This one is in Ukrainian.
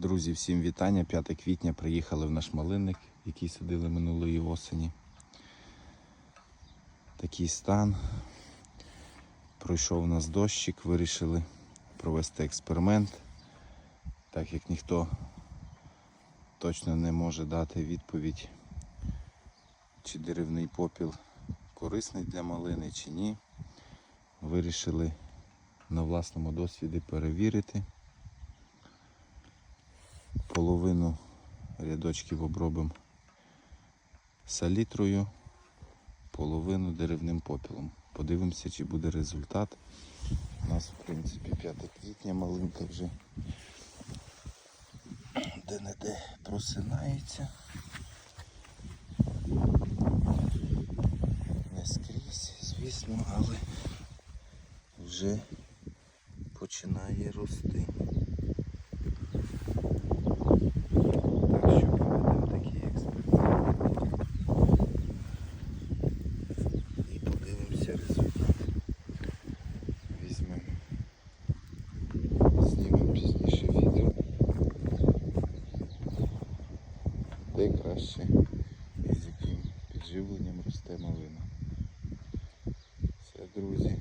Друзі, всім вітання. 5 квітня приїхали в наш малинник, який садили минулої осені. Такий стан. Пройшов у нас дощик, вирішили провести експеримент. Так як ніхто точно не може дати відповідь, чи деревний попіл корисний для малини, чи ні. Вирішили на власному досвіді перевірити. Половину рядочків обробимо салітрою, половину деревним попілом. Подивимося, чи буде результат. У нас, в принципі, 5 квітня малинка вже де-не-де просинається. Не скрізь, звісно, але вже починає рости. Так що проведемо такий експеримент. І подивимося результат. Візьмемо, знімемо пізніше відео. Де краще і з яким підживленням росте малина. Все, друзі,